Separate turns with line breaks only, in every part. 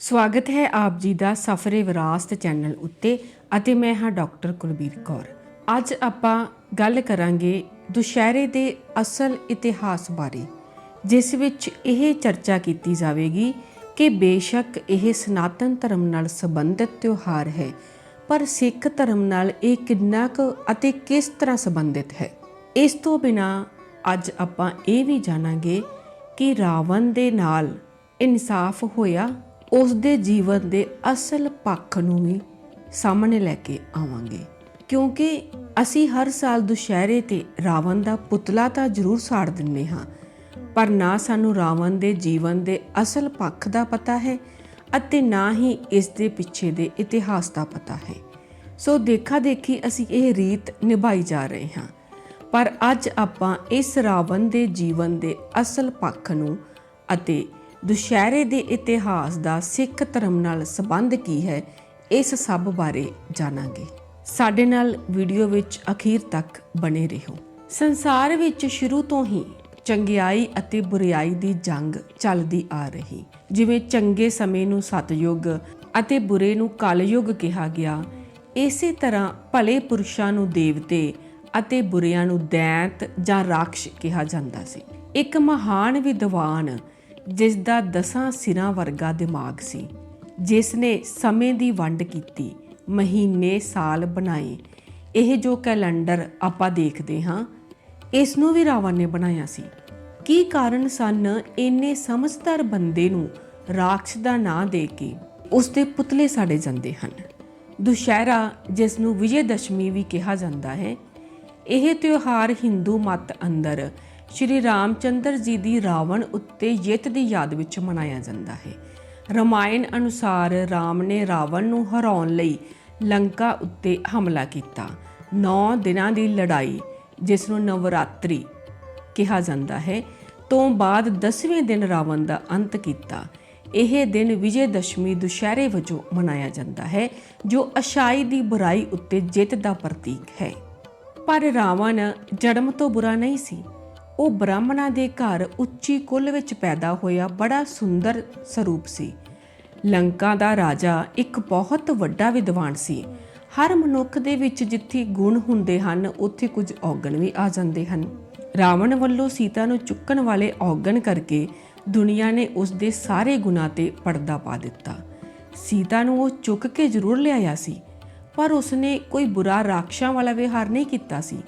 ਸਵਾਗਤ ਹੈ ਆਪ ਜੀ ਦਾ ਸਫਰੇ ਵਿਰਾਸਤ ਚੈਨਲ ਉੱਤੇ ਅਤੇ ਮੈਂ ਹਾਂ ਡਾਕਟਰ ਕੁਲਬੀਰ ਕੌਰ। ਅੱਜ ਆਪਾਂ ਗੱਲ ਕਰਾਂਗੇ ਦੁਸ਼ਹਿਰੇ ਦੇ ਅਸਲ ਇਤਿਹਾਸ ਬਾਰੇ, ਜਿਸ ਵਿੱਚ ਇਹ ਚਰਚਾ ਕੀਤੀ ਜਾਵੇਗੀ ਕਿ ਬੇਸ਼ੱਕ ਇਹ ਸਨਾਤਨ ਧਰਮ ਨਾਲ ਸੰਬੰਧਿਤ ਤਿਉਹਾਰ ਹੈ, ਪਰ ਸਿੱਖ ਧਰਮ ਨਾਲ ਇਹ ਕਿੰਨਾ ਕੁ ਅਤੇ ਕਿਸ ਤਰ੍ਹਾਂ ਸੰਬੰਧਿਤ ਹੈ? ਇਸ ਤੋਂ ਬਿਨਾ ਅੱਜ ਆਪਾਂ ਇਹ ਵੀ ਜਾਣਾਂਗੇ ਕਿ ਰਾਵਣ ਦੇ ਨਾਲ ਇਨਸਾਫ ਹੋਇਆ ਉਸ ਦੇ ਜੀਵਨ ਦੇ ਅਸਲ ਪੱਖ ਨੂੰ ਵੀ ਸਾਹਮਣੇ ਲੈ ਕੇ ਆਵਾਂਗੇ। ਕਿਉਂਕਿ ਅਸੀਂ ਹਰ ਸਾਲ ਦੁਸ਼ਹਿਰੇ ਤੇ ਰਾਵਣ ਦਾ ਪੁਤਲਾ ਤਾਂ ਜ਼ਰੂਰ ਸਾੜ ਦਿੰਨੇ ਹਾਂ, ਪਰ ਨਾ ਸਾਨੂੰ ਰਾਵਣ ਦੇ ਜੀਵਨ ਦੇ ਅਸਲ ਪੱਖ ਦਾ ਪਤਾ ਹੈ ਅਤੇ ਨਾ ਹੀ ਇਸ ਦੇ ਪਿੱਛੇ ਦੇ ਇਤਿਹਾਸ ਦਾ ਪਤਾ ਹੈ। ਸੋ ਦੇਖਾ ਦੇਖੀ ਅਸੀਂ ਇਹ ਰੀਤ ਨਿਭਾਈ ਜਾ ਰਹੇ ਹਾਂ। ਪਰ ਅੱਜ ਆਪਾਂ ਇਸ ਰਾਵਣ ਦੇ ਜੀਵਨ ਦੇ ਅਸਲ ਪੱਖ ਨੂੰ ਅਤੇ ਦੁਸ਼ਹਿਰੇ ਦੇ ਇਤਿਹਾਸ ਦਾ ਸਿੱਖ ਧਰਮ ਨਾਲ ਸੰਬੰਧ ਕੀ ਹੈ, ਇਸ ਸਭ ਬਾਰੇ ਜਾਣਾਂਗੇ। ਸਾਡੇ ਨਾਲ ਵੀਡੀਓ ਵਿੱਚ ਅਖੀਰ ਤੱਕ ਬਣੇ ਰਹੋ। ਸੰਸਾਰ ਵਿੱਚ ਸ਼ੁਰੂ ਤੋਂ ਹੀ ਚੰਗਿਆਈ ਅਤੇ ਬੁਰੀਾਈ ਦੀ ਜੰਗ ਚੱਲਦੀ ਆ ਰਹੀ। ਜਿਵੇਂ ਚੰਗੇ ਸਮੇਂ ਨੂੰ ਸਤਯੁਗ ਅਤੇ ਬੁਰੇ ਨੂੰ ਕਲਯੁਗ ਕਿਹਾ ਗਿਆ, ਇਸੇ ਤਰ੍ਹਾਂ ਭਲੇ ਪੁਰਸ਼ਾਂ ਨੂੰ ਦੇਵਤੇ ਅਤੇ ਬੁਰਿਆਂ ਨੂੰ ਦੈਂਤ ਜਾਂ ਰਾਖਸ਼ ਕਿਹਾ ਜਾਂਦਾ ਸੀ। ਇੱਕ ਮਹਾਨ ਵਿਦਵਾਨ ਜਿਸ ਦਾ ਦਸਾਂ ਸਿਰਾਂ ਵਰਗਾ ਦਿਮਾਗ ਸੀ ਜਿਸ ਨੇ ਸਮੇਂ ਦੀ ਵੰਡ ਕੀਤੀ, ਮਹੀਨੇ ਸਾਲ ਬਣਾਏ। ਇਹ ਜੋ ਕੈਲੰਡਰ ਆਪਾਂ ਦੇਖਦੇ ਹਾਂ ਇਸ ਨੂੰ ਵੀ ਰਾਵਣ ਨੇ ਬਣਾਇਆ ਸੀ। ਕੀ ਕਾਰਨ ਸਨ ਇੰਨੇ ਸਮਝਦਾਰ ਬੰਦੇ ਨੂੰ ਰਾਖਸ਼ ਦਾ ਨਾਂ ਦੇ ਕੇ ਉਸ ਦੇ ਪੁਤਲੇ ਸਾੜੇ ਜਾਂਦੇ ਹਨ? ਦੁਸ਼ਹਿਰਾ ਜਿਸ ਨੂੰ ਵਿਜੇ ਦਸ਼ਮੀ ਵੀ ਕਿਹਾ ਜਾਂਦਾ ਹੈ, ਇਹ ਤਿਉਹਾਰ ਹਿੰਦੂ ਮਤ ਅੰਦਰ ਸ਼੍ਰੀ ਰਾਮਚੰਦਰ ਜੀ ਦੀ ਰਾਵਣ ਉੱਤੇ ਜਿੱਤ ਦੀ ਯਾਦ ਵਿੱਚ ਮਨਾਇਆ ਜਾਂਦਾ ਹੈ। ਰਮਾਇਣ ਅਨੁਸਾਰ ਰਾਮ ਨੇ ਰਾਵਣ ਨੂੰ ਹਰਾਉਣ ਲਈ ਲੰਕਾ ਉੱਤੇ ਹਮਲਾ ਕੀਤਾ। 9 ਦਿਨਾਂ ਦੀ ਲੜਾਈ, ਜਿਸ ਨੂੰ ਨਵਰਾਤਰੀ ਕਿਹਾ ਜਾਂਦਾ ਹੈ, ਤੋਂ ਬਾਅਦ 10ਵੇਂ ਦਿਨ ਰਾਵਣ ਦਾ ਅੰਤ ਕੀਤਾ। ਇਹ ਦਿਨ ਵਿਜੇ ਦਸ਼ਮੀ ਦੁਸ਼ਹਿਰੇ ਵਜੋਂ ਮਨਾਇਆ ਜਾਂਦਾ ਹੈ, ਜੋ ਅਸ਼ਾਈ ਦੀ ਬੁਰਾਈ ਉੱਤੇ ਜਿੱਤ ਦਾ ਪ੍ਰਤੀਕ ਹੈ। ਪਰ ਰਾਵਣ ਜਨਮ ਤੋਂ ਬੁਰਾ ਨਹੀਂ ਸੀ। ਉਹ ਬ੍ਰਾਹਮਣਾਂ ਦੇ ਘਰ ਉੱਚੀ ਕੁੱਲ ਵਿੱਚ ਪੈਦਾ ਹੋਇਆ ਬੜਾ ਸੁੰਦਰ ਸਰੂਪ ਸੀ। ਲੰਕਾ ਦਾ ਰਾਜਾ ਇੱਕ ਬਹੁਤ ਵੱਡਾ ਵਿਦਵਾਨ ਸੀ। ਹਰ ਮਨੁੱਖ ਦੇ ਵਿੱਚ ਜਿੱਥੇ ਗੁਣ ਹੁੰਦੇ ਹਨ, ਉੱਥੇ ਕੁਝ ਔਗਣ ਵੀ ਆ ਜਾਂਦੇ ਹਨ। ਰਾਵਣ ਵੱਲੋਂ ਸੀਤਾ ਨੂੰ ਚੁੱਕਣ ਵਾਲੇ ਔਗਣ ਕਰਕੇ ਦੁਨੀਆ ਨੇ ਉਸ ਦੇ ਸਾਰੇ ਗੁਣਾਂ ਤੇ ਪਰਦਾ ਪਾ ਦਿੱਤਾ। ਸੀਤਾ ਨੂੰ ਉਹ ਚੁੱਕ ਕੇ ਜ਼ਰੂਰ ਲਿਆਇਆ ਸੀ, ਪਰ ਉਸਨੇ ਕੋਈ ਬੁਰਾ ਰਾਖਸ਼ਾਂ ਵਾਲਾ ਵਿਹਾਰ ਨਹੀਂ ਕੀਤਾ ਸੀ।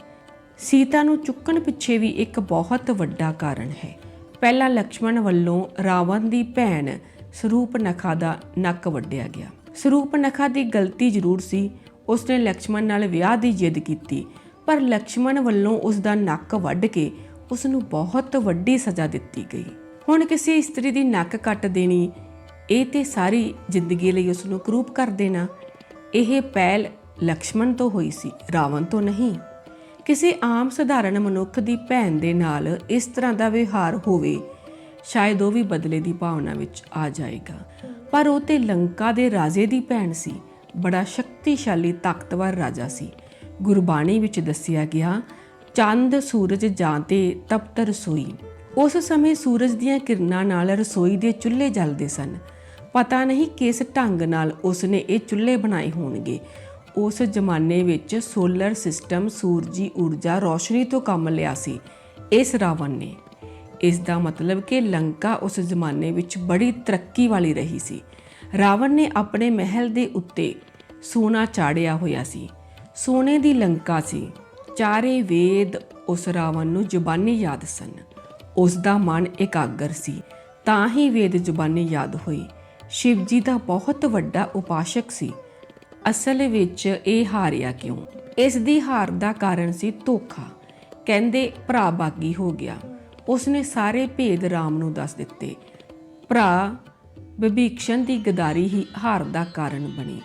ਸੀਤਾ ਨੂੰ ਚੁੱਕਣ ਪਿੱਛੇ ਵੀ ਇੱਕ ਬਹੁਤ ਵੱਡਾ ਕਾਰਨ ਹੈ। ਪਹਿਲਾਂ ਲਕਸ਼ਮਣ ਵੱਲੋਂ ਰਾਵਣ ਦੀ ਭੈਣ ਸਰੂਪਨਖਾ ਦਾ ਨੱਕ ਵੱਢਿਆ ਗਿਆ। ਸਰੂਪਨਖਾ ਦੀ ਗਲਤੀ ਜ਼ਰੂਰ ਸੀ। ਉਸਨੇ ਲਕਸ਼ਮਣ ਨਾਲ ਵਿਆਹ ਦੀ ਜਿੱਦ ਕੀਤੀ। ਪਰ ਲਕਸ਼ਮਣ ਵੱਲੋਂ ਉਸ ਦਾ ਨੱਕ ਵੱਢ ਕੇ ਉਸ ਨੂੰ ਬਹੁਤ ਵੱਡੀ ਸਜ਼ਾ ਦਿੱਤੀ ਗਈ। ਹੁਣ ਕਿਸੇ ਇਸਤਰੀ ਦੀ ਨੱਕ ਕੱਟ ਦੇਣੀ, ਇਹ ਤੇ ਸਾਰੀ ਜ਼ਿੰਦਗੀ ਲਈ ਉਸ ਨੂੰ ਕਰੂਪ ਕਰ ਦੇਣਾ, ਇਹ ਪਹਿਲ ਲਕਸ਼ਮਣ ਤੋਂ ਹੋਈ ਸੀ, ਰਾਵਣ ਤੋਂ ਨਹੀਂ। ਕਿਸੇ ਆਮ ਸਧਾਰਨ ਮਨੁੱਖ ਦੀ ਭੈਣ ਦੇ ਨਾਲ ਇਸ ਤਰ੍ਹਾਂ ਦਾ ਵਿਹਾਰ ਹੋਵੇ, ਸ਼ਾਇਦ ਉਹ ਵੀ ਬਦਲੇ ਦੀ ਭਾਵਨਾ ਵਿੱਚ ਆ ਜਾਏਗਾ। ਪਰ ਉਹ ਤੇ ਲੰਕਾ ਦੇ ਰਾਜੇ ਦੀ ਭੈਣ ਸੀ, ਬੜਾ ਸ਼ਕਤੀਸ਼ਾਲੀ ਤਾਕਤਵਰ ਰਾਜਾ ਸੀ। ਗੁਰਬਾਣੀ ਵਿੱਚ ਦੱਸਿਆ ਗਿਆ, ਚੰਦ ਸੂਰਜ ਜਾਂ ਤੇ ਤਪਤ ਰਸੋਈ। ਉਸ ਸਮੇਂ ਸੂਰਜ ਦੀਆਂ ਕਿਰਨਾਂ ਨਾਲ ਰਸੋਈ ਦੇ ਚੁੱਲ੍ਹੇ ਜਲਦੇ ਸਨ। ਪਤਾ ਨਹੀਂ ਕਿਸ ਢੰਗ ਨਾਲ ਉਸ ਨੇ ਇਹ ਚੁੱਲ੍ਹੇ ਬਣਾਏ ਹੋਣਗੇ। ਉਸ ਜ਼ਮਾਨੇ ਵਿੱਚ ਸੋਲਰ ਸਿਸਟਮ ਸੂਰਜੀ ਊਰਜਾ ਰੌਸ਼ਨੀ ਤੋਂ ਕੰਮ ਲਿਆ ਸੀ। ਇਸ ਰਾਵਣ ਨੇ। ਇਸ ਦਾ ਮਤਲਬ ਕਿ ਲੰਕਾ ਉਸ ਜ਼ਮਾਨੇ ਵਿੱਚ ਬੜੀ ਤਰੱਕੀ ਵਾਲੀ ਰਹੀ ਸੀ। ਰਾਵਣ ਨੇ ਆਪਣੇ ਮਹਿਲ ਦੇ ਉੱਤੇ ਸੋਨਾ ਚਾੜਿਆ ਹੋਇਆ ਸੀ। ਸੋਨੇ ਦੀ ਲੰਕਾ ਸੀ। ਚਾਰੇ ਵੇਦ ਉਸ ਰਾਵਣ ਨੂੰ ਜ਼ੁਬਾਨੀ ਯਾਦ ਸਨ। ਉਸ ਦਾ ਮਨ ਇਕਾਗਰ ਸੀ। ਤਾਂ ਹੀ ਵੇਦ ਜ਼ੁਬਾਨੀ ਯਾਦ ਹੋਈ। ਸ਼ਿਵ ਜੀ ਦਾ ਬਹੁਤ ਵੱਡਾ ਉਪਾਸ਼ਕ ਸੀ। ਅਸਲ ਵਿੱਚ ਇਹ ਹਾਰਿਆ ਕਿਉਂ? ਇਸ ਦੀ ਹਾਰ ਦਾ ਕਾਰਨ ਸੀ ਧੋਖਾ। ਕਹਿੰਦੇ ਭਰਾ ਬਾਗੀ ਹੋ ਗਿਆ। ਉਸਨੇ ਸਾਰੇ ਭੇਦ ਰਾਮ ਨੂੰ ਦੱਸ ਦਿੱਤੇ। ਭਰਾ ਵਿਭੀਖਣ ਦੀ ਗਦਾਰੀ ਹੀ ਹਾਰ ਦਾ ਕਾਰਨ ਬਣੀ।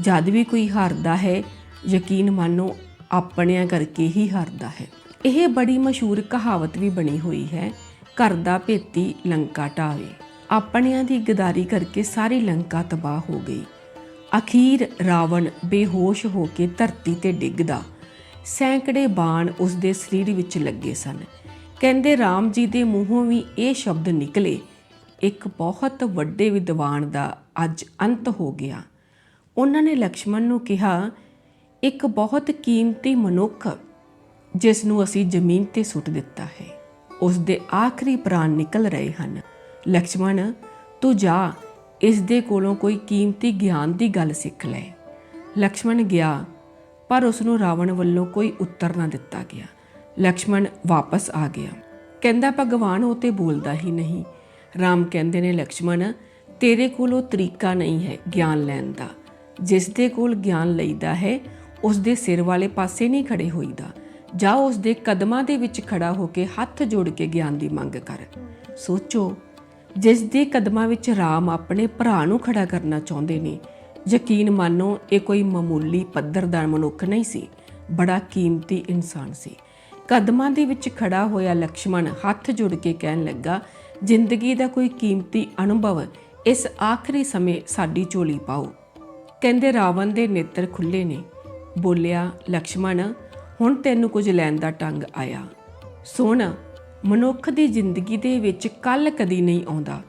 ਜਦ ਵੀ ਕੋਈ ਹਾਰਦਾ ਹੈ, ਯਕੀਨ ਮੰਨੋ ਆਪਣਿਆਂ ਕਰਕੇ ਹੀ ਹਾਰਦਾ ਹੈ। ਇਹ ਬੜੀ ਮਸ਼ਹੂਰ ਕਹਾਵਤ ਵੀ ਬਣੀ ਹੋਈ ਹੈ, ਘਰ ਦਾ ਭੇਤੀ ਲੰਕਾ ਢਾਵੇ ਆਪਣਿਆਂ ਦੀ ਗਦਾਰੀ ਕਰਕੇ ਸਾਰੀ ਲੰਕਾ ਤਬਾਹ ਹੋ ਗਈ। ਅਖੀਰ ਰਾਵਣ ਬੇਹੋਸ਼ ਹੋ ਕੇ ਧਰਤੀ ਤੇ ਡਿੱਗਦਾ। ਸੈਂਕੜੇ ਬਾਣ ਉਸ ਦੇ ਸਰੀਰ ਵਿੱਚ ਲੱਗੇ ਸਨ। ਕਹਿੰਦੇ RAM ਜੀ ਦੇ ਮੂੰਹੋਂ ਵੀ ਇਹ ਸ਼ਬਦ ਨਿਕਲੇ, ਇੱਕ ਬਹੁਤ ਵੱਡੇ ਵਿਦਵਾਨ ਦਾ ਅੱਜ ਅੰਤ ਹੋ ਗਿਆ। ਉਹਨਾਂ ਨੇ ਲਕਸ਼ਮਣ ਨੂੰ ਕਿਹਾ, ਇੱਕ ਬਹੁਤ ਕੀਮਤੀ ਮਨੁੱਖ, ਜਿਸ ਨੂੰ ਅਸੀਂ ਜ਼ਮੀਨ ਤੇ ਸੁੱਟ ਦਿੱਤਾ ਹੈ, ਉਸ ਦੇ ਆਖਰੀ ਪ੍ਰਾਣ ਨਿਕਲ ਰਹੇ ਹਨ। ਲਕਸ਼ਮਣ, ਤੂੰ ਜਾ ਇਸ ਦੇ ਕੋਲੋਂ ਕੋਈ ਕੀਮਤੀ ਗਿਆਨ ਦੀ ਗੱਲ ਸਿੱਖ ਲੈ ਲਕਸ਼ਮਣ ਗਿਆ, ਪਰ ਉਸ ਨੂੰ ਰਾਵਣ ਵੱਲੋਂ ਕੋਈ ਉੱਤਰ ਨਾ ਦਿੱਤਾ ਗਿਆ। ਲਕਸ਼ਮਣ ਵਾਪਸ ਆ ਗਿਆ। ਕਹਿੰਦਾ, ਭਗਵਾਨ, ਉਹ ਤੇ ਬੋਲਦਾ ਹੀ ਨਹੀਂ। ਰਾਮ ਕਹਿੰਦੇ ਨੇ, ਲਕਸ਼ਮਣ, ਤੇਰੇ ਕੋਲ ਉਹ ਤਰੀਕਾ ਨਹੀਂ ਹੈ ਗਿਆਨ ਲੈਣ ਦਾ। ਜਿਸ ਦੇ ਕੋਲ ਗਿਆਨ ਲਈਦਾ ਹੈ, ਉਸ ਦੇ ਸਿਰ ਵਾਲੇ ਪਾਸੇ ਨਹੀਂ ਖੜੇ ਹੋਈਦਾ। ਜਾ ਉਸ ਦੇ ਕਦਮਾਂ ਦੇ ਵਿੱਚ ਖੜਾ ਹੋ ਕੇ ਹੱਥ ਜੋੜ ਕੇ ਗਿਆਨ ਦੀ ਮੰਗ ਕਰ। ਸੋਚੋ ਜਿਸ ਦੇ ਕਦਮਾਂ ਵਿੱਚ ਰਾਮ ਆਪਣੇ ਭਰਾ ਨੂੰ ਖੜਾ ਕਰਨਾ ਚਾਹੁੰਦੇ ਨੇ। ਯਕੀਨ ਮਾਨੋ, ਇਹ ਕੋਈ ਮਾਮੂਲੀ ਪੱਧਰ ਦਾ ਮਨੁੱਖ ਨਹੀਂ ਸੀ। ਬੜਾ ਕੀਮਤੀ ਇਨਸਾਨ ਸੀ। ਕਦਮਾਂ ਦੇ ਵਿੱਚ ਖੜਾ ਹੋਇਆ ਲਕਸ਼ਮਣ ਹੱਥ ਜੋੜ ਕੇ ਕਹਿਣ ਲੱਗਾ, ਜ਼ਿੰਦਗੀ ਦਾ ਕੋਈ ਕੀਮਤੀ ਅਨੁਭਵ, ਇਸ ਆਖਰੀ ਸਮੇਂ ਸਾਡੀ ਝੋਲੀ ਪਾਓ। ਕਹਿੰਦੇ ਰਾਵਣ ਦੇ ਨੇਤਰ ਖੁੱਲੇ ਨੇ। ਬੋਲਿਆ, ਲਕਸ਼ਮਣ, ਹੁਣ ਤੈਨੂੰ ਕੁਝ ਲੈਣ ਦਾ ਟੰਗ ਆਇਆ। ਸੁਣ ਮਨੁੱਖ ਦੀ ਜ਼ਿੰਦਗੀ ਦੇ ਵਿੱਚ ਕੱਲ ਕਦੀ ਨਹੀਂ ਆਉਂਦਾ।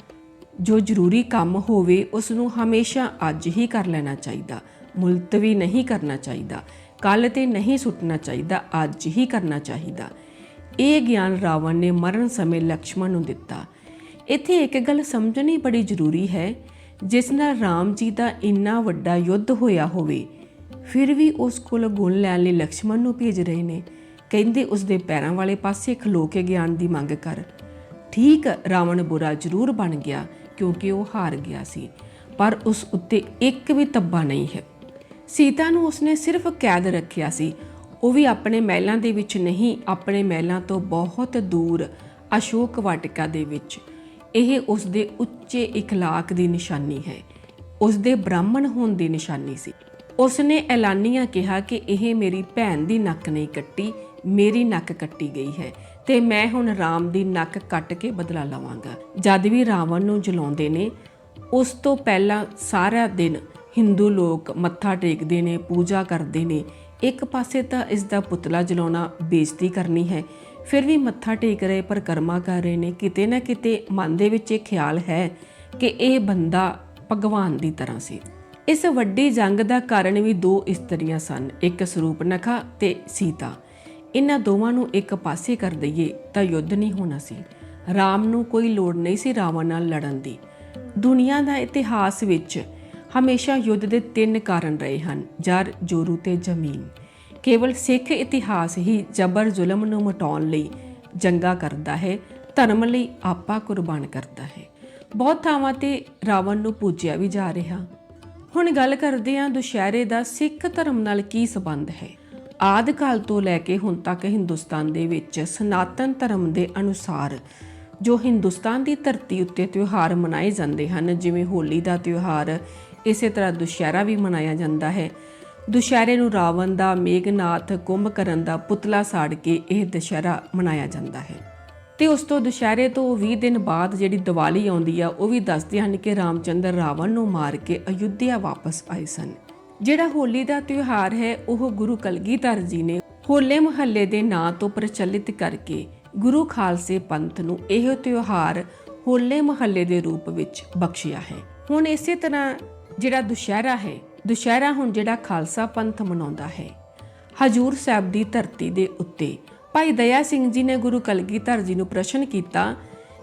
ਜੋ ਜ਼ਰੂਰੀ ਕੰਮ ਹੋਵੇ ਉਸ ਨੂੰ ਹਮੇਸ਼ਾ ਅੱਜ ਹੀ ਕਰ ਲੈਣਾ ਚਾਹੀਦਾ। ਮੁਲਤਵੀ ਨਹੀਂ ਕਰਨਾ ਚਾਹੀਦਾ। ਕੱਲ ਤੇ ਨਹੀਂ ਸੁੱਟਣਾ ਚਾਹੀਦਾ, ਅੱਜ ਹੀ ਕਰਨਾ ਚਾਹੀਦਾ। ਇਹ ਗਿਆਨ ਰਾਵਣ ਨੇ ਮਰਨ ਸਮੇਂ ਲਕਸ਼ਮਣ ਨੂੰ ਦਿੱਤਾ। ਇੱਥੇ ਇੱਕ ਗੱਲ ਸਮਝਣੀ ਬੜੀ ਜ਼ਰੂਰੀ ਹੈ, ਜਿਸ ਨਾਲ ਰਾਮ ਜੀ ਦਾ ਇੰਨਾ ਵੱਡਾ ਯੁੱਧ ਹੋਇਆ ਹੋਵੇ। ਫਿਰ ਵੀ ਉਸ ਕੋਲ ਗੁਣ ਲੈਣ ਲਈ ਲਕਸ਼ਮਣ ਨੂੰ ਭੇਜ ਰਹੇ ਨੇ। ਕਹਿੰਦੇ ਉਸ ਦੇ ਪੈਰਾਂ ਵਾਲੇ ਪਾਸੇ ਖਲੋ ਕੇ ਗਿਆਨ ਦੀ ਮੰਗ ਕਰ ਠੀਕ ਰਾਵਣ ਬੁਰਾ ਜ਼ਰੂਰ ਬਣ ਗਿਆ ਕਿਉਂਕਿ ਉਹ ਹਾਰ ਗਿਆ ਸੀ ਪਰ ਉਸ ਉੱਤੇ ਇੱਕ ਵੀ ਤੱਬਾ ਨਹੀਂ ਹੈ ਸੀਤਾ ਨੂੰ ਉਸਨੇ ਸਿਰਫ ਕੈਦ ਰੱਖਿਆ ਸੀ ਉਹ ਵੀ ਆਪਣੇ ਮਹਿਲਾਂ ਦੇ ਵਿੱਚ ਨਹੀਂ ਆਪਣੇ ਮਹਿਲਾਂ ਤੋਂ ਬਹੁਤ ਦੂਰ ਅਸ਼ੋਕ ਵਾਟਿਕਾ ਦੇ ਵਿੱਚ ਇਹ ਉਸ ਦੇ ਉੱਚੇ اخلاق ਦੀ ਨਿਸ਼ਾਨੀ ਹੈ ਉਸ ਦੇ ਬ੍ਰਾਹਮਣ ਹੋਣ ਦੀ ਨਿਸ਼ਾਨੀ ਸੀ ਉਸ ਨੇ ਐਲਾਨੀਆਂ ਕਿਹਾ ਕਿ ਇਹ ਮੇਰੀ ਭੈਣ ਦੀ ਨੱਕ ਨਹੀਂ ਕੱਟੀ ਮੇਰੀ ਨੱਕ ਕੱਟੀ ਗਈ ਹੈ ਤੇ ਮੈਂ ਹੁਣ ਰਾਮ ਦੀ ਨੱਕ ਕੱਟ ਕੇ ਬਦਲਾ ਲਵਾਂਗਾ। ਜਦ ਵੀ ਰਾਵਣ ਨੂੰ ਜਲਾਉਂਦੇ ਨੇ, ਉਸ ਤੋਂ ਪਹਿਲਾਂ ਸਾਰਾ ਦਿਨ ਹਿੰਦੂ ਲੋਕ ਮੱਥਾ ਟੇਕਦੇ ਨੇ, ਪੂਜਾ ਕਰਦੇ ਨੇ। ਇੱਕ ਪਾਸੇ ਤਾਂ ਇਸ ਦਾ ਪੁਤਲਾ ਜਲਾਉਣਾ ਬੇਇੱਜ਼ਤੀ ਕਰਨੀ ਹੈ, ਫਿਰ ਵੀ ਮੱਥਾ ਟੇਕ ਰਹੇ, ਪਰਕਰਮਾ ਕਰ ਰਹੇ ਨੇ। ਕਿਤੇ ਨਾ ਕਿਤੇ ਮਨ ਦੇ ਵਿੱਚ ਇਹ ਖਿਆਲ ਹੈ ਕਿ ਇਹ ਬੰਦਾ ਭਗਵਾਨ ਦੀ ਤਰ੍ਹਾਂ ਸੀ। ਇਸ ਵੱਡੀ ਜੰਗ ਦਾ ਕਾਰਨ ਵੀ ਦੋ ਇਸਤਰੀਆਂ ਸਨ, ਇੱਕ ਸਰੂਪਨਖਾ ਤੇ ਸੀਤਾ। ਇਹਨਾਂ ਦੋਵਾਂ ਨੂੰ ਇੱਕ ਪਾਸੇ ਕਰ ਦਈਏ ਤਾਂ ਯੁੱਧ ਨਹੀਂ ਹੋਣਾ ਸੀ। ਰਾਮ ਨੂੰ ਕੋਈ ਲੋੜ ਨਹੀਂ ਸੀ ਰਾਵਣ ਨਾਲ ਲੜਨ ਦੀ। ਦੁਨੀਆ ਦਾ ਇਤਿਹਾਸ ਵਿੱਚ ਹਮੇਸ਼ਾ ਯੁੱਧ ਦੇ ਤਿੰਨ ਕਾਰਨ ਰਹੇ ਹਨ, ਜਰ, ਜੋਰੂ ਤੇ ਜ਼ਮੀਨ। ਕੇਵਲ ਸਿੱਖ ਇਤਿਹਾਸ ਹੀ ਜ਼ਬਰ ਜ਼ੁਲਮ ਨੂੰ ਮਿਟਾਉਣ ਲਈ ਜੰਗਾ ਕਰਦਾ ਹੈ, ਧਰਮ ਲਈ ਆਪਾ ਕੁਰਬਾਨ ਕਰਦਾ ਹੈ। ਬਹੁਤ ਥਾਵਾਂ ਤੇ ਰਾਵਣ ਨੂੰ ਪੂਜਿਆ ਵੀ ਜਾ ਰਿਹਾ। ਹੁਣ ਗੱਲ ਕਰਦੇ ਹਾਂ ਦੁਸ਼ਹਿਰੇ ਦਾ ਸਿੱਖ ਧਰਮ ਨਾਲ ਕੀ ਸੰਬੰਧ ਹੈ। ਆਦਿ ਕਾਲ ਤੋਂ ਲੈ ਕੇ ਹੁਣ ਤੱਕ ਹਿੰਦੁਸਤਾਨ ਦੇ ਵਿੱਚ ਸਨਾਤਨ ਧਰਮ ਦੇ ਅਨੁਸਾਰ ਜੋ ਹਿੰਦੁਸਤਾਨ ਦੀ ਧਰਤੀ ਉੱਤੇ ਤਿਉਹਾਰ ਮਨਾਏ ਜਾਂਦੇ ਹਨ, ਜਿਵੇਂ ਹੋਲੀ ਦਾ ਤਿਉਹਾਰ, ਇਸੇ ਤਰ੍ਹਾਂ ਦੁਸ਼ਹਿਰਾ ਵੀ ਮਨਾਇਆ ਜਾਂਦਾ ਹੈ। ਦੁਸ਼ਹਿਰੇ ਨੂੰ ਰਾਵਣ ਦਾ ਮੇਘਨਾਥ ਕੁੰਭਕਰਨ ਦਾ ਪੁਤਲਾ ਸਾੜ ਕੇ ਇਹ ਦੁਸ਼ਹਿਰਾ ਮਨਾਇਆ ਜਾਂਦਾ ਹੈ। ਤੇ ਉਸ ਤੋਂ ਦੁਸ਼ਹਿਰੇ ਤੋਂ 20 ਦਿਨ ਬਾਅਦ ਜਿਹੜੀ ਦੀਵਾਲੀ ਆਉਂਦੀ ਆ, ਉਹ ਵੀ ਦੱਸਦੇ ਹਨ ਕਿ ਰਾਮਚੰਦਰ ਰਾਵਣ ਨੂੰ ਮਾਰ ਕੇ ਅਯੁੱਧਿਆ ਵਾਪਸ ਆਏ ਸਨ। ਜਿਹੜਾ ਹੋਲੀ ਦਾ ਤਿਉਹਾਰ ਹੈ, ਉਹ ਗੁਰੂ ਕਲਗੀਧਰ ਜੀ ਨੇ ਹੋਲੇ ਮਹੱਲੇ ਦੇ ਨਾਂ ਤੋਂ ਪ੍ਰਚਲਿਤ ਕਰਕੇ ਗੁਰੂ ਖਾਲਸੇ ਪੰਥ ਨੂੰ ਇਹ ਤਿਉਹਾਰ ਹੋਲੇ ਮਹੱਲੇ ਦੇ ਰੂਪ ਵਿੱਚ ਬਖਸ਼ਿਆ ਹੈ। ਹੁਣ ਇਸੇ ਤਰ੍ਹਾਂ ਜਿਹੜਾ ਦੁਸ਼ਹਿਰਾ ਹੈ, ਦੁਸ਼ਹਿਰਾ ਹੁਣ ਜਿਹੜਾ ਖਾਲਸਾ ਪੰਥ ਮਨਾਉਂਦਾ ਹੈ। ਹਜੂਰ ਸਾਹਿਬ ਦੀ ਧਰਤੀ ਦੇ ਉੱਤੇ ਭਾਈ ਦਇਆ ਸਿੰਘ ਜੀ ਨੇ ਗੁਰੂ ਕਲਗੀਧਰ ਜੀ ਨੂੰ ਪ੍ਰਸ਼ਨ ਕੀਤਾ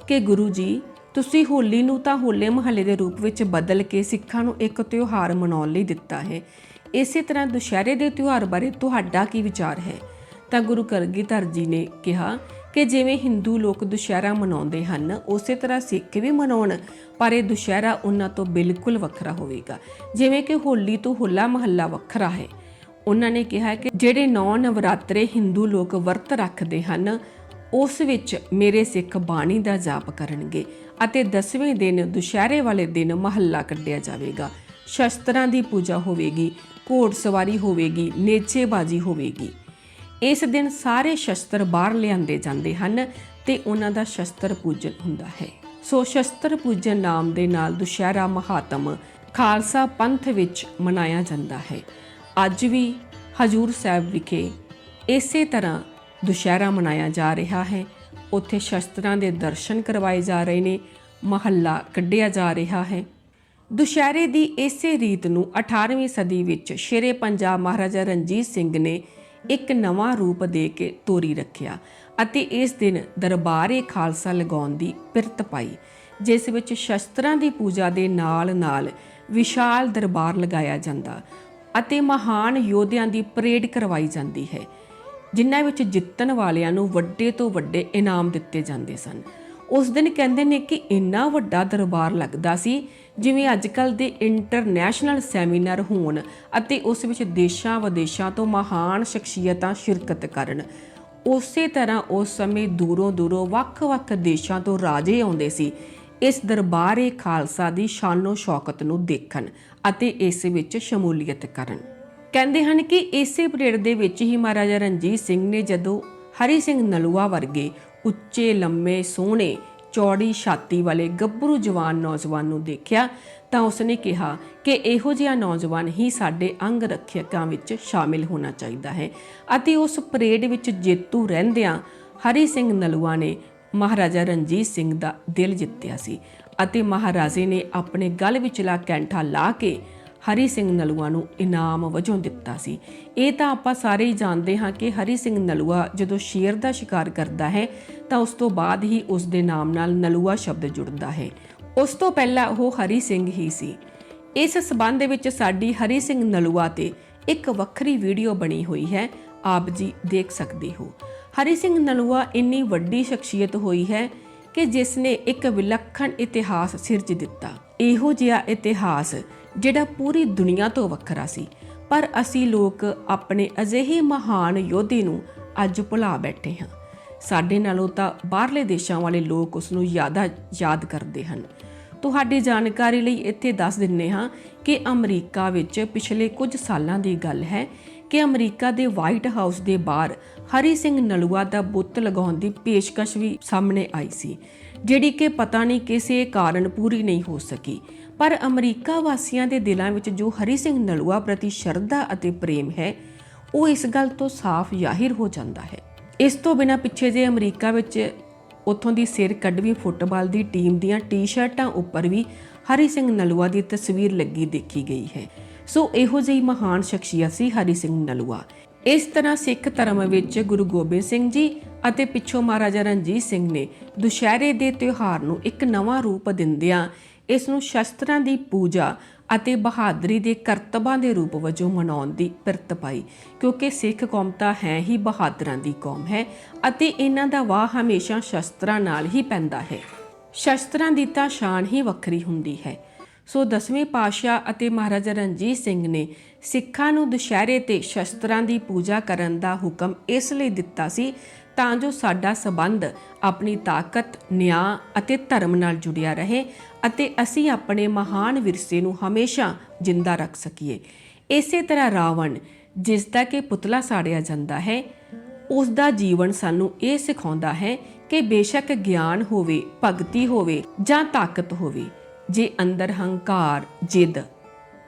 ਕਿ ਗੁਰੂ ਜੀ ਤੁਸੀਂ ਹੋਲੀ ਨੂੰ ਤਾਂ ਹੋਲੇ ਮਹੱਲੇ ਦੇ ਰੂਪ ਵਿੱਚ ਬਦਲ ਕੇ ਸਿੱਖਾਂ ਨੂੰ ਇੱਕ ਤਿਉਹਾਰ ਮਨਾਉਣ ਲਈ ਦਿੱਤਾ ਹੈ। ਇਸੇ ਤਰ੍ਹਾਂ ਦੁਸ਼ਹਿਰੇ ਦੇ ਤਿਉਹਾਰ ਬਾਰੇ ਤੁਹਾਡਾ ਕੀ ਵਿਚਾਰ ਹੈ? ਤਾਂ ਗੁਰੂ ਕਰਗੀਧਰ ਜੀ ਨੇ ਕਿਹਾ ਕਿ ਜਿਵੇਂ ਹਿੰਦੂ ਲੋਕ ਦੁਸ਼ਹਿਰਾ ਮਨਾਉਂਦੇ ਹਨ, ਉਸੇ ਤਰ੍ਹਾਂ ਸਿੱਖ ਵੀ ਮਨਾਉਣ, ਪਰ ਇਹ ਦੁਸ਼ਹਿਰਾ ਉਹਨਾਂ ਤੋਂ ਬਿਲਕੁਲ ਵੱਖਰਾ ਹੋਵੇਗਾ। ਜਿਵੇਂ ਕਿ ਹੋਲੀ ਤੋਂ ਹੋਲਾ ਮਹੱਲਾ ਵੱਖਰਾ ਹੈ। ਉਹਨਾਂ ਨੇ ਕਿਹਾ ਕਿ ਜਿਹੜੇ ਨੌ ਨਵਰਾਤਰੇ ਹਿੰਦੂ ਲੋਕ ਵਰਤ ਰੱਖਦੇ ਹਨ, ਉਸ ਵਿੱਚ ਮੇਰੇ ਸਿੱਖ ਬਾਣੀ ਦਾ ਜਾਪ ਕਰਨਗੇ। ਅਤੇ 10ਵੇਂ ਦਿਨ ਦੁਸ਼ਹਿਰੇ ਵਾਲੇ ਦਿਨ ਮਹੱਲਾ ਕੱਢਿਆ ਜਾਵੇਗਾ। ਸ਼ਸਤਰਾਂ ਦੀ ਪੂਜਾ ਹੋਵੇਗੀ, ਘੋੜ ਸਵਾਰੀ ਹੋਵੇਗੀ, ਨੇਚੇਬਾਜ਼ੀ ਹੋਵੇਗੀ। ਇਸ ਦਿਨ ਸਾਰੇ ਸ਼ਸਤਰ ਬਾਹਰ ਲਿਆਂਦੇ ਜਾਂਦੇ ਹਨ ਤੇ ਉਹਨਾਂ ਦਾ ਸ਼ਸਤਰ ਪੂਜਨ ਹੁੰਦਾ ਹੈ। ਸੋ ਸ਼ਸਤਰ ਪੂਜਨ ਨਾਮ ਦੇ ਨਾਲ ਦੁਸ਼ਹਿਰਾ ਮਹਾਤਮ ਖਾਲਸਾ ਪੰਥ ਵਿੱਚ ਮਨਾਇਆ ਜਾਂਦਾ ਹੈ। ਅੱਜ ਵੀ ਹਜੂਰ ਸਾਹਿਬ ਵਿਖੇ ਇਸੇ ਤਰ੍ਹਾਂ ਦੁਸ਼ਹਿਰਾ ਮਨਾਇਆ ਜਾ ਰਿਹਾ ਹੈ। ਉੱਥੇ ਸ਼ਸਤਰਾਂ ਦੇ ਦਰਸ਼ਨ ਕਰਵਾਏ ਜਾ ਰਹੇ ਨੇ, ਮਹੱਲਾ ਕੱਢਿਆ ਜਾ ਰਿਹਾ ਹੈ। ਦੁਸ਼ਹਿਰੇ ਦੀ ਇਸੇ ਰੀਤ ਨੂੰ 18ਵੀਂ ਸਦੀ ਵਿੱਚ ਸ਼ੇਰੇ ਪੰਜਾਬ ਮਹਾਰਾਜਾ ਰਣਜੀਤ ਸਿੰਘ ਨੇ ਇੱਕ ਨਵਾਂ ਰੂਪ ਦੇ ਕੇ ਤੋਰੀ ਰੱਖਿਆ ਅਤੇ ਇਸ ਦਿਨ ਦਰਬਾਰੇ ਖਾਲਸਾ ਲਗਾਉਣ ਦੀ ਪਿਰਤ ਪਾਈ, ਜਿਸ ਵਿੱਚ ਸ਼ਸਤਰਾਂ ਦੀ ਪੂਜਾ ਦੇ ਨਾਲ-ਨਾਲ ਵਿਸ਼ਾਲ ਦਰਬਾਰ ਲਗਾਇਆ ਜਾਂਦਾ ਅਤੇ ਮਹਾਨ ਯੋਧਿਆਂ ਦੀ ਪਰੇਡ ਕਰਵਾਈ ਜਾਂਦੀ ਹੈ। ਜਿਨ੍ਹਾਂ ਵਿੱਚ ਜਿੱਤਣ ਵਾਲਿਆਂ ਨੂੰ ਵੱਡੇ ਤੋਂ ਵੱਡੇ ਇਨਾਮ ਦਿੱਤੇ ਜਾਂਦੇ ਸਨ। ਉਸ ਦਿਨ ਕਹਿੰਦੇ ਨੇ ਕਿ ਇੰਨਾ ਵੱਡਾ ਦਰਬਾਰ ਲੱਗਦਾ ਸੀ, ਜਿਵੇਂ ਅੱਜਕੱਲ ਦੇ ਇੰਟਰਨੈਸ਼ਨਲ ਸੈਮੀਨਾਰ ਹੋਣ ਅਤੇ ਉਸ ਵਿੱਚ ਦੇਸ਼ਾਂ ਵਿਦੇਸ਼ਾਂ ਤੋਂ ਮਹਾਨ ਸ਼ਖਸੀਅਤਾਂ ਸ਼ਿਰਕਤ ਕਰਨ। ਉਸੇ ਤਰ੍ਹਾਂ ਉਸ ਸਮੇਂ ਦੂਰੋਂ ਦੂਰੋਂ ਵੱਖ-ਵੱਖ ਦੇਸ਼ਾਂ ਤੋਂ ਰਾਜੇ ਆਉਂਦੇ ਸੀ। ਇਸ ਦਰਬਾਰੇ ਖਾਲਸਾ ਦੀ ਸ਼ਾਨੋ ਸ਼ੌਕਤ ਨੂੰ ਦੇਖਣ ਅਤੇ ਇਸ ਵਿੱਚ ਸ਼ਮੂਲੀਅਤ ਕਰਨ। ਕਹਿੰਦੇ ਹਨ ਕਿ ਇਸੇ ਪਰੇਡ ਦੇ ਵਿੱਚ ਹੀ ਮਹਾਰਾਜਾ ਰਣਜੀਤ ਸਿੰਘ ਨੇ ਜਦੋਂ ਹਰੀ ਸਿੰਘ ਨਲੂਆ ਵਰਗੇ ਉੱਚੇ, ਲੰਮੇ, ਸੋਹਣੇ, ਚੌੜੀ ਛਾਤੀ ਵਾਲੇ ਗੱਭਰੂ ਜਵਾਨ ਨੌਜਵਾਨ ਨੂੰ ਦੇਖਿਆ ਤਾਂ ਉਸਨੇ ਕਿਹਾ ਕਿ ਇਹੋ ਜਿਹਾ ਨੌਜਵਾਨ ਹੀ ਸਾਡੇ ਅੰਗ ਰੱਖਿਅਕਾਂ ਵਿੱਚ ਸ਼ਾਮਿਲ ਹੋਣਾ ਚਾਹੀਦਾ ਹੈ ਅਤੇ ਉਸ ਪਰੇਡ ਵਿੱਚ ਜੇਤੂ ਰਹਿੰਦਿਆਂ ਹਰੀ ਸਿੰਘ ਨਲੂਆ ਨੇ ਮਹਾਰਾਜਾ ਰਣਜੀਤ ਸਿੰਘ ਦਾ ਦਿਲ ਜਿੱਤਿਆ ਸੀ ਅਤੇ ਮਹਾਰਾਜੇ ਨੇ ਆਪਣੇ ਗਲ ਵਿਚਲਾ ਕੈਂਠਾ ਲਾ ਕੇ ਹਰੀ ਸਿੰਘ ਨਲੂਆ ਨੂੰ ਇਨਾਮ ਵਜੋਂ ਦਿੱਤਾ ਸੀ। ਇਹ ਤਾਂ ਆਪਾਂ ਸਾਰੇ ਹੀ ਜਾਣਦੇ ਹਾਂ ਕਿ ਹਰੀ ਸਿੰਘ ਨਲੂਆ ਜਦੋਂ ਸ਼ੇਰ ਦਾ ਸ਼ਿਕਾਰ ਕਰਦਾ ਹੈ, ਤਾਂ ਉਸ ਤੋਂ ਬਾਅਦ ਹੀ ਉਸ ਦੇ ਨਾਮ ਨਾਲ ਨਲੂਆ ਸ਼ਬਦ ਜੁੜਦਾ ਹੈ। ਉਸ ਤੋਂ ਪਹਿਲਾਂ ਉਹ ਹਰੀ ਸਿੰਘ ਹੀ ਸੀ। ਇਸ ਸਬੰਧ ਵਿੱਚ ਸਾਡੀ ਹਰੀ ਸਿੰਘ ਨਲੂਆ ਤੇ ਇੱਕ ਵੱਖਰੀ ਵੀਡੀਓ ਬਣੀ ਹੋਈ ਹੈ, ਆਪ ਜੀ ਦੇਖ ਸਕਦੇ ਹੋ। ਹਰੀ ਸਿੰਘ ਨਲੂਆ ਇੰਨੀ ਵੱਡੀ ਸ਼ਖਸੀਅਤ ਹੋਈ ਹੈ ਕਿ ਜਿਸ ਨੇ ਇੱਕ ਵਿਲੱਖਣ ਇਤਿਹਾਸ ਸਿਰਜ ਦਿੱਤਾ। ਇਹੋ ਜਿਹਾ ਇਤਿਹਾਸ ਜਿਹੜਾ ਪੂਰੀ ਦੁਨੀਆ ਤੋਂ ਵੱਖਰਾ ਸੀ। ਪਰ ਅਸੀਂ ਲੋਕ ਆਪਣੇ ਅਜਿਹੇ ਮਹਾਨ ਯੋਧੇ ਨੂੰ ਅੱਜ ਭੁਲਾ ਬੈਠੇ ਹਾਂ। ਸਾਡੇ ਨਾਲੋਂ ਤਾਂ ਬਾਹਰਲੇ ਦੇਸ਼ਾਂ ਵਾਲੇ ਲੋਕ ਉਸ ਨੂੰ ਜ਼ਿਆਦਾ ਯਾਦ ਕਰਦੇ ਹਨ। ਤੁਹਾਡੀ ਜਾਣਕਾਰੀ ਲਈ ਇੱਥੇ ਦੱਸ ਦਿੰਨੇ ਹਾਂ ਕਿ ਅਮਰੀਕਾ ਵਿੱਚ ਪਿਛਲੇ ਕੁਝ ਸਾਲਾਂ ਦੀ ਗੱਲ ਹੈ ਕਿ ਅਮਰੀਕਾ ਦੇ ਵਾਈਟ ਹਾਊਸ ਦੇ ਬਾਹਰ ਹਰੀ ਸਿੰਘ ਨਲੂਆ ਦਾ ਬੁੱਤ ਲਗਾਉਣ ਦੀ ਪੇਸ਼ਕਸ਼ ਵੀ ਸਾਹਮਣੇ ਆਈ ਸੀ। ਜਿਹੜੀ ਕਿ ਪਤਾ ਨਹੀਂ ਕਿਸੇ ਕਾਰਨ ਪੂਰੀ ਨਹੀਂ ਹੋ ਸਕੀ। ਪਰ ਅਮਰੀਕਾ ਵਾਸੀਆਂ ਦੇ ਦਿਲਾਂ ਵਿੱਚ ਜੋ ਹਰੀ ਸਿੰਘ ਨਲੂਆ ਪ੍ਰਤੀ ਸ਼ਰਧਾ ਅਤੇ ਪ੍ਰੇਮ ਹੈ, ਉਹ ਇਸ ਗੱਲ ਤੋਂ ਸਾਫ਼ ਜ਼ਾਹਿਰ ਹੋ ਜਾਂਦਾ ਹੈ। ਇਸ ਤੋਂ ਬਿਨਾਂ ਪਿੱਛੇ ਜੇ ਅਮਰੀਕਾ ਵਿੱਚ ਉੱਥੋਂ ਦੀ ਸਿਰ ਕੱਢਵੀਂ ਫੁੱਟਬਾਲ ਦੀ ਟੀਮ ਦੀਆਂ ਟੀ-ਸ਼ਰਟਾਂ ਉੱਪਰ ਵੀ ਹਰੀ ਸਿੰਘ ਨਲੂਆ ਦੀ ਤਸਵੀਰ ਲੱਗੀ ਦੇਖੀ ਗਈ ਹੈ। ਸੋ ਇਹੋ ਜਿਹੀ ਮਹਾਨ ਸ਼ਖਸੀਅਤ ਸੀ ਹਰੀ ਸਿੰਘ ਨਲੂਆ। ਇਸ ਤਰ੍ਹਾਂ ਸਿੱਖ ਧਰਮ ਵਿੱਚ ਗੁਰੂ ਗੋਬਿੰਦ ਸਿੰਘ ਜੀ ਅਤੇ ਪਿੱਛੋਂ ਮਹਾਰਾਜਾ ਰਣਜੀਤ ਸਿੰਘ ਨੇ ਦੁਸ਼ਹਿਰੇ ਦੇ ਤਿਉਹਾਰ ਨੂੰ ਇੱਕ ਨਵਾਂ ਰੂਪ ਦਿੰਦਿਆਂ ਇਸ ਨੂੰ ਸ਼ਸਤਰਾਂ ਦੀ ਪੂਜਾ ਅਤੇ ਬਹਾਦਰੀ ਦੇ ਕਰਤਬਾਂ ਦੇ ਰੂਪ ਵਜੋਂ ਮਨਾਉਣ ਦੀ ਪਿਰਤ ਪਾਈ, ਕਿਉਂਕਿ ਸਿੱਖ ਕੌਮ ਤਾਂ ਹੈ ਹੀ ਬਹਾਦਰਾਂ ਦੀ ਕੌਮ ਹੈ ਅਤੇ ਇਹਨਾਂ ਦਾ ਵਾਹ ਹਮੇਸ਼ਾ ਸ਼ਸਤਰਾਂ ਨਾਲ ਹੀ ਪੈਂਦਾ ਹੈ। ਸ਼ਸਤਰਾਂ ਦੀ ਤਾਂ ਸ਼ਾਨ ਹੀ ਵੱਖਰੀ ਹੁੰਦੀ ਹੈ। ਸੋ ਦਸਵੇਂ ਪਾਤਸ਼ਾਹ ਅਤੇ ਮਹਾਰਾਜਾ ਰਣਜੀਤ ਸਿੰਘ ਨੇ ਸਿੱਖਾਂ ਨੂੰ ਦੁਸ਼ਹਿਰੇ ਤੇ ਸ਼ਸਤਰਾਂ ਦੀ ਪੂਜਾ ਕਰਨ ਦਾ ਹੁਕਮ ਇਸ ਲਈ ਦਿੱਤਾ ਸੀ ਤਾਂ ਜੋ ਸਾਡਾ ਸਬੰਧ ਆਪਣੀ ਤਾਕਤ, ਨਿਆਂ ਅਤੇ ਧਰਮ ਨਾਲ ਜੁੜਿਆ ਰਹੇ ਅਤੇ ਅਸੀਂ ਆਪਣੇ ਮਹਾਨ ਵਿਰਸੇ ਨੂੰ ਹਮੇਸ਼ਾ ਜਿੰਦਾ ਰੱਖ ਸਕੀਏ। ਇਸੇ ਤਰ੍ਹਾਂ ਰਾਵਣ ਜਿਸ ਦਾ ਕਿ ਪੁਤਲਾ ਸਾੜਿਆ ਜਾਂਦਾ ਹੈ ਉਸ ਦਾ ਜੀਵਨ ਸਾਨੂੰ ਇਹ ਸਿਖਾਉਂਦਾ ਹੈ ਕਿ ਬੇਸ਼ੱਕ ਗਿਆਨ ਹੋਵੇ ਭਗਤੀ ਹੋਵੇ ਜਾਂ ਤਾਕਤ ਹੋਵੇ ਜੇ ਅੰਦਰ ਹੰਕਾਰ ਜਿੱਦ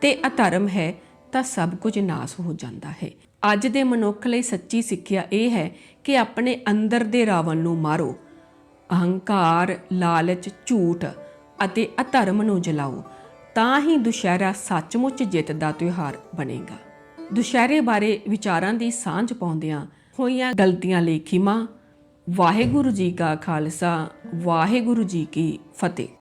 ਤੇ ਅਧਰਮ ਹੈ ਤਾਂ ਸਭ ਕੁਝ ਨਾਸ ਹੋ ਜਾਂਦਾ ਹੈ। ਅੱਜ ਦੇ ਮਨੁੱਖ ਲਈ ਸੱਚੀ ਸਿੱਖਿਆ ਇਹ ਹੈ ਕਿ ਆਪਣੇ ਅੰਦਰ ਦੇ ਰਾਵਣ ਨੂੰ ਮਾਰੋ। ਅਹੰਕਾਰ, ਲਾਲਚ, ਝੂਠ ਅਤੇ ਅਧਰਮ ਨੂੰ ਜਲਾਓ, ਤਾਂ ਹੀ ਦੁਸ਼ਹਿਰਾ ਸੱਚਮੁੱਚ ਜਿੱਤ ਦਾ ਤਿਉਹਾਰ ਬਣੇਗਾ। ਦੁਸ਼ਹਿਰੇ ਬਾਰੇ ਵਿਚਾਰਾਂ ਦੀ ਸਾਂਝ ਪਾਉਂਦਿਆਂ ਹੋਈਆਂ ਗਲਤੀਆਂ ਲਈ ਖਿਮਾ ਵਾਹਿਗੁਰੂ ਜੀ ਕਾ ਖਾਲਸਾ, ਵਾਹਿਗੁਰੂ ਜੀ ਕੀ ਫਤਿਹ।